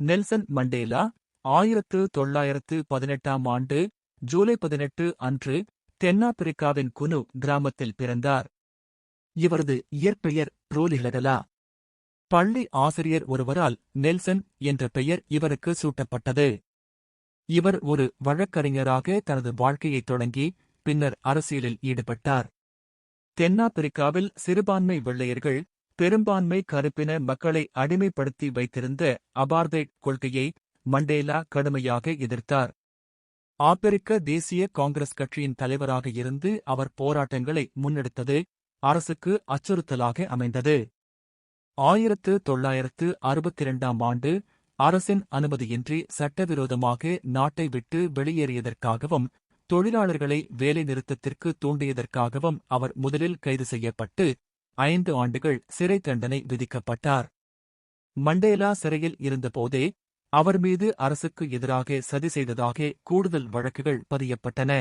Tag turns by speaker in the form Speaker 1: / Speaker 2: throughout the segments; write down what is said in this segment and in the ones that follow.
Speaker 1: Nelson Mandela ஆயிரத்து தொள்ளாயிரத்து பதினெட்டாம் ஆண்டு ஜூலை பதினெட்டு அன்று தென்னாப்பிரிக்காவின் குனு கிராமத்தில் பிறந்தார். இவரது இயற்பெயர் புரோலிஹலகலா பள்ளி ஆசிரியர் ஒருவரால் நெல்சன் என்ற பெயர் இவருக்கு சூட்டப்பட்டது. இவர் ஒரு வழக்கறிஞராக தனது வாழ்க்கையைத் தொடங்கி பின்னர் அரசியலில் ஈடுபட்டார். தென்னாப்பிரிக்காவில் சிறுபான்மை வெள்ளையர்கள் பெரும்பான்மை கருப்பின மக்களை அடிமைப்படுத்தி வைத்திருந்த அபார்தைட் கொள்கையை மண்டேலா கடுமையாக எதிர்த்தார். ஆப்பிரிக்க தேசிய காங்கிரஸ் கட்சியின் தலைவராக இருந்து அவர் போராட்டங்களை முன்னெடுத்தது அரசுக்கு அச்சுறுத்தலாக அமைந்தது. ஆயிரத்து தொள்ளாயிரத்து அறுபத்தி இரண்டாம் ஆண்டு அரசின் அனுமதியின்றி சட்டவிரோதமாக நாட்டை விட்டு வெளியேறியதற்காகவும் தொழிலாளர்களை வேலைநிறுத்தத்திற்கு தூண்டியதற்காகவும் அவர் முதலில் கைது செய்யப்பட்டு ஐந்து ஆண்டுகள் சிறை தண்டனை விதிக்கப்பட்டார். மண்டேலா சிறையில் இருந்தபோதே அவர் மீது அரசுக்கு எதிராக சதி செய்ததாக கூடுதல் வழக்குகள் பதியப்பட்டன.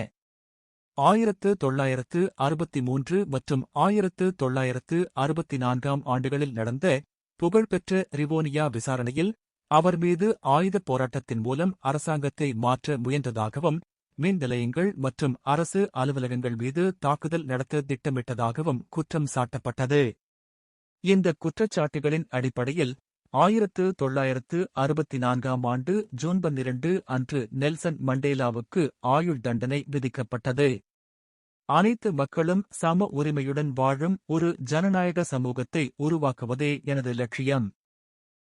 Speaker 1: ஆயிரத்து தொள்ளாயிரத்து அறுபத்தி மூன்று மற்றும் ஆயிரத்து தொள்ளாயிரத்து அறுபத்தி நான்காம் ஆண்டுகளில் நடந்த புகழ்பெற்ற ரிவோனியா விசாரணையில் அவர் மீது ஆயுதப் போராட்டத்தின் மூலம் அரசாங்கத்தை மாற்ற முயன்றதாகவும் மின் நிலையங்கள் மற்றும் அரசு அலுவலகங்கள் மீது தாக்குதல் நடத்த திட்டமிட்டதாகவும் குற்றம் சாட்டப்பட்டது. இந்த குற்றச்சாட்டுகளின் அடிப்படையில் ஆயிரத்து தொள்ளாயிரத்து அறுபத்தி நான்காம் ஆண்டு ஜூன் பன்னிரண்டு அன்று நெல்சன் மண்டேலாவுக்கு ஆயுள் தண்டனை விதிக்கப்பட்டது. அனைத்து மக்களும் சம உரிமையுடன் வாழும் ஒரு ஜனநாயக சமூகத்தை உருவாக்குவதே எனது லட்சியம்.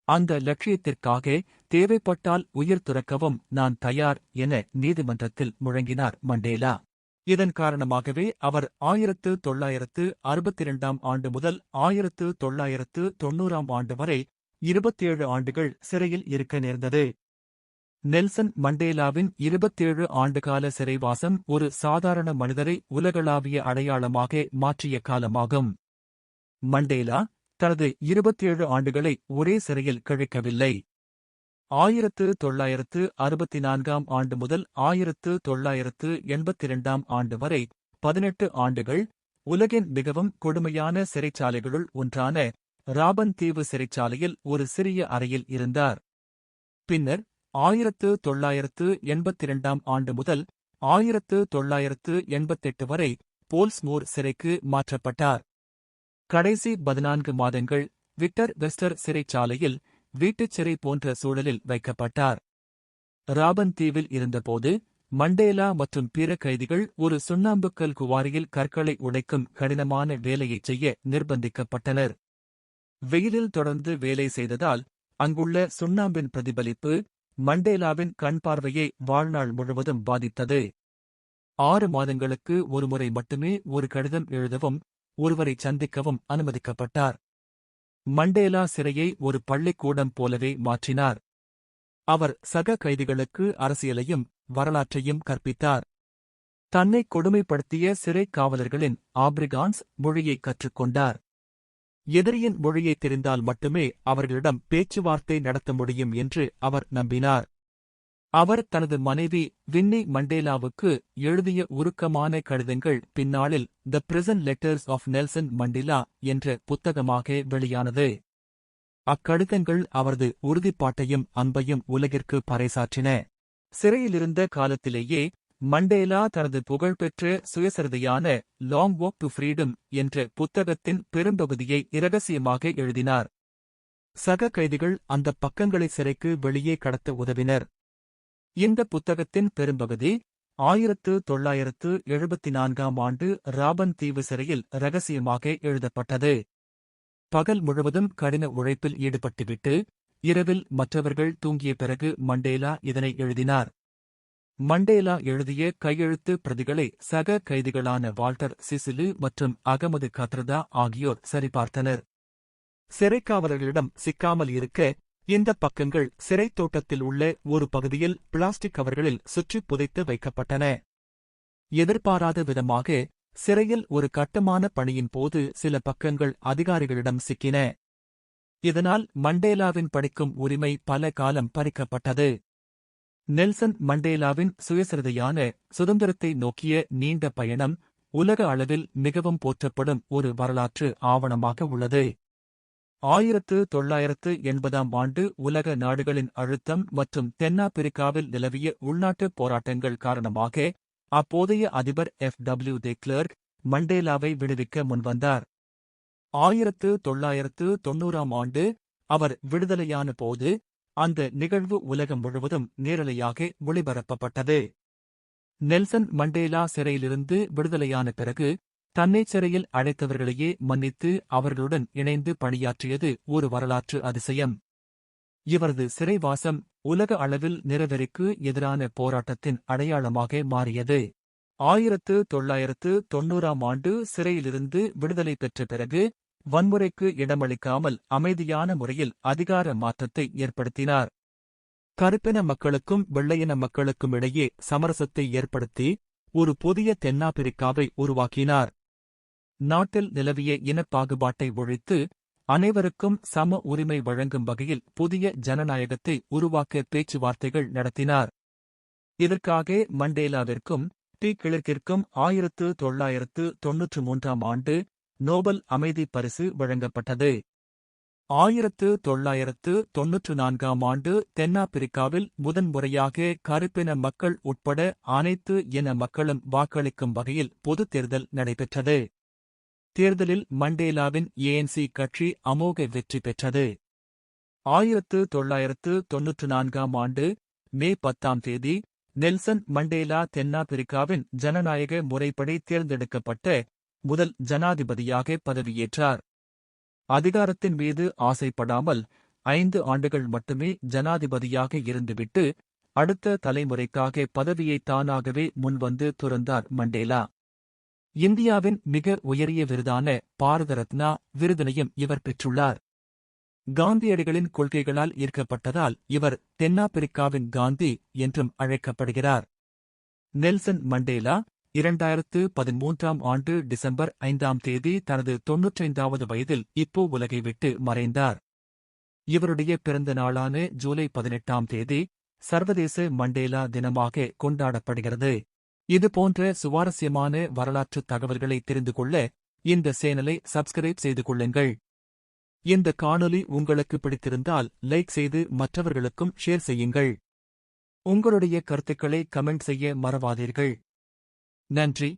Speaker 1: அந்த லட்சியத்திற்காக தேவைப்பட்டால் உயிர் துறக்கவும் நான் தயார் என நீதிமன்றத்தில் முழங்கினார் மண்டேலா. இதன் காரணமாகவே அவர் ஆயிரத்து தொள்ளாயிரத்து அறுபத்தி இரண்டாம் ஆண்டு முதல் ஆயிரத்து தொள்ளாயிரத்து தொன்னூறாம் ஆண்டு வரை இருபத்தேழு ஆண்டுகள் சிறையில் இருக்க நேர்ந்தது. நெல்சன் மண்டேலாவின் இருபத்தேழு ஆண்டுகால சிறைவாசம் ஒரு சாதாரண மனிதரை உலகளாவிய அடையாளமாக மாற்றிய காலமாகும். மண்டேலா தனது இருபத்தேழு ஆண்டுகளை ஒரே சிறையில் கழிக்கவில்லை. ஆயிரத்து தொள்ளாயிரத்து அறுபத்தி நான்காம் ஆண்டு முதல் ஆயிரத்து தொள்ளாயிரத்து எண்பத்தி இரண்டாம் ஆண்டு வரை பதினெட்டு ஆண்டுகள் உலகின் மிகவும் கொடுமையான சிறைச்சாலைகளுள் ஒன்றான ராபன் தீவு சிறைச்சாலையில் ஒரு சிறிய அறையில் இருந்தார். பின்னர் ஆயிரத்து தொள்ளாயிரத்து எண்பத்தி இரண்டாம் ஆண்டு முதல் ஆயிரத்து தொள்ளாயிரத்து எண்பத்தெட்டு வரை போல்ஸ்மோர் சிறைக்கு மாற்றப்பட்டார். கடைசி பதினான்கு மாதங்கள் விக்டர் வெஸ்டர் சிறைச்சாலையில் வீட்டுச் சிறை போன்ற சூழலில் வைக்கப்பட்டார். ராபன் தீவில் இருந்தபோது மண்டேலா மற்றும் பிற கைதிகள் ஒரு சுண்ணாம்புக்கல் குவாரியில் கற்களை உடைக்கும் கடினமான வேலையைச் செய்ய நிர்பந்திக்கப்பட்டனர். வெயிலில் தொடர்ந்து வேலை செய்ததால் அங்குள்ள சுண்ணாம்பின் பிரதிபலிப்பு மண்டேலாவின் கண் பார்வையை வாழ்நாள் முழுவதும் பாதித்தது. ஆறு மாதங்களுக்கு ஒருமுறை மட்டுமே ஒரு கடிதம் எழுதவும் ஒருவரை சந்திக்கவும் அனுமதிக்கப்பட்டார். மண்டேலா சிறையை ஒரு பள்ளிக்கூடம் போலவே மாற்றினார். அவர் சக கைதிகளுக்கு அரசியலையும் வரலாற்றையும் கற்பித்தார். தன்னை கொடுமைப்படுத்திய சிறை காவலர்களின் ஆப்ரிகான்ஸ் மொழியை கற்றுக்கொண்டார். எதிரியின் மொழியை தெரிந்தால் மட்டுமே அவர்களிடம் பேச்சுவார்த்தை நடத்த முடியும் என்று அவர் நம்பினார். அவர் தனது மனைவி வின்னி மண்டேலாவுக்கு எழுதிய உருக்கமான கடிதங்கள் பின்னாளில் the prison letters of Nelson Mandela என்ற புத்தகமாக வெளியானது. அக்கடிதங்கள் அவரது உறுதிப்பாட்டையும் அன்பையும் உலகிற்கு பறைசாற்றின. சிறையிலிருந்த காலத்திலேயே மண்டேலா தனது புகழ்பெற்ற சுயசரிதையான லாங் வாக் டு ஃப்ரீடம் என்ற புத்தகத்தின் பெரும்பகுதியை இரகசியமாக எழுதினார். சக கைதிகள் அந்த பக்கங்களை சிறைக்கு வெளியே கடத்த உதவினர். இந்த புத்தகத்தின் பெரும்பகுதி ஆயிரத்து தொள்ளாயிரத்து எழுபத்தி நான்காம் ஆண்டு ராபன் தீவு சிறையில் ரகசியமாக எழுதப்பட்டது. பகல் முழுவதும் கடின உழைப்பில் ஈடுபட்டுவிட்டு இரவில் மற்றவர்கள் தூங்கிய பிறகு மண்டேலா இதனை எழுதினார். மண்டேலா எழுதிய கையெழுத்து பிரதிகளை சக கைதிகளான வால்டர் சிசிலு மற்றும் அகமது கத்ரதா ஆகியோர் சரிபார்த்தனர். சிறைக்காவலர்களிடம் சிக்காமல் இருக்க இந்த பக்கங்கள் சிறைத் தோட்டத்தில் உள்ள ஒரு பகுதியில் பிளாஸ்டிக் கவர்களில் சுற்றி புதைத்து வைக்கப்பட்டன. எதிர்பாராத விதமாக சிறையில் ஒரு கட்டுமான பணியின் போது சில பக்கங்கள் அதிகாரிகளிடம் சிக்கின. இதனால் மண்டேலாவின் படிக்கும் உரிமை பல காலம் பறிக்கப்பட்டது. நெல்சன் மண்டேலாவின் சுயசரிதையான சுதந்திரத்தை நோக்கிய நீண்ட பயணம் உலக அளவில் மிகவும் போற்றப்படும் ஒரு வரலாற்று ஆவணமாக உள்ளது. ஆயிரத்து தொள்ளாயிரத்து எண்பதாம் ஆண்டு உலக நாடுகளின் அழுத்தம் மற்றும் தென்னாப்பிரிக்காவில் நிலவிய உள்நாட்டுப் போராட்டங்கள் காரணமாக அப்போதைய அதிபர் எஃப். டபிள்யூ. தே. கிளர்க் மண்டேலாவை விடுவிக்க முன்வந்தார். ஆயிரத்து தொள்ளாயிரத்து தொன்னூறாம் ஆண்டு அவர் விடுதலையான போது அந்த நிகழ்வு உலகம் முழுவதும் நேரலையாக ஒளிபரப்பப்பட்டது. நெல்சன் மண்டேலா சிறையிலிருந்து விடுதலையான பிறகு தன்னை சிறையில் அழைத்தவர்களையே மன்னித்து அவர்களுடன் இணைந்து பணியாற்றியது ஒரு வரலாற்று அதிசயம். இவரது சிறைவாசம் உலக அளவில் நிறவெறிக்கு எதிரான போராட்டத்தின் அடையாளமாக மாறியது. ஆயிரத்து தொள்ளாயிரத்து தொன்னூறாம் ஆண்டு சிறையிலிருந்து விடுதலை பெற்ற பிறகு வன்முறைக்கு இடமளிக்காமல் அமைதியான முறையில் அதிகார மாற்றத்தை ஏற்படுத்தினார். கருப்பின மக்களுக்கும் வெள்ளையின மக்களுக்கும் இடையே சமரசத்தை ஏற்படுத்தி ஒரு புதிய தென்னாப்பிரிக்காவை உருவாக்கினார். நாட்டில் நிலவிய இனப்பாகுபாட்டை ஒழித்து அனைவருக்கும் சம உரிமை வழங்கும் வகையில் புதிய ஜனநாயகத்தை உருவாக்க பேச்சுவார்த்தைகள் நடத்தினார். இதற்காக மண்டேலாவிற்கும் டி கிழக்கிற்கும் ஆயிரத்து தொள்ளாயிரத்து தொன்னூற்று மூன்றாம் ஆண்டு நோபல் அமைதி பரிசு வழங்கப்பட்டது. ஆயிரத்து தொள்ளாயிரத்து தொன்னூற்று நான்காம் ஆண்டு தென்னாப்பிரிக்காவில் முதன்முறையாக கருப்பின மக்கள் உட்பட அனைத்து இன மக்களும் வாக்களிக்கும் வகையில் பொதுத் தேர்தல் நடைபெற்றது. தேர்தலில் மண்டேலாவின் ஏஎன்சி கட்சி அமோக வெற்றி பெற்றது. ஆயிரத்து தொள்ளாயிரத்து தொன்னூற்று நான்காம் ஆண்டு மே பத்தாம் தேதி நெல்சன் மண்டேலா தென்னாப்பிரிக்காவின் ஜனநாயக முறைப்படி தேர்ந்தெடுக்கப்பட்ட முதல் ஜனாதிபதியாக பதவியேற்றார். அதிகாரத்தின் மீது ஆசைப்படாமல் ஐந்து ஆண்டுகள் மட்டுமே ஜனாதிபதியாக இருந்துவிட்டு அடுத்த தலைமுறைக்காக பதவியை தானாகவே முன்வந்து துறந்தார் மண்டேலா. இந்தியாவின் மிக உயரிய விருதான பாரத ரத்னா விருதினையும் இவர் பெற்றுள்ளார். காந்தியடிகளின் கொள்கைகளால் ஈர்க்கப்பட்டதால் இவர் தென்னாப்பிரிக்காவின் காந்தி என்றும் அழைக்கப்படுகிறார். நெல்சன் மண்டேலா இரண்டாயிரத்து பதிமூன்றாம் ஆண்டு டிசம்பர் ஐந்தாம் தேதி தனது தொன்னூற்றைந்தாவது வயதில் இப்போ உலகை விட்டு மறைந்தார். இவருடைய பிறந்த நாளான ஜூலை பதினெட்டாம் தேதி சர்வதேச மண்டேலா தினமாக கொண்டாடப்படுகிறது. இது போன்ற சுவாரஸ்யமான வரலாற்று தகவல்களை தெரிந்து கொள்ள இந்த சேனலை சப்ஸ்கிரைப் செய்து கொள்ளுங்கள். இந்த காணொலி உங்களுக்கு பிடித்திருந்தால் லைக் செய்து மற்றவர்களுக்கும் ஷேர் செய்யுங்கள். உங்களுடைய கருத்துக்களை கமெண்ட் செய்ய மறவாதீர்கள். நன்றி.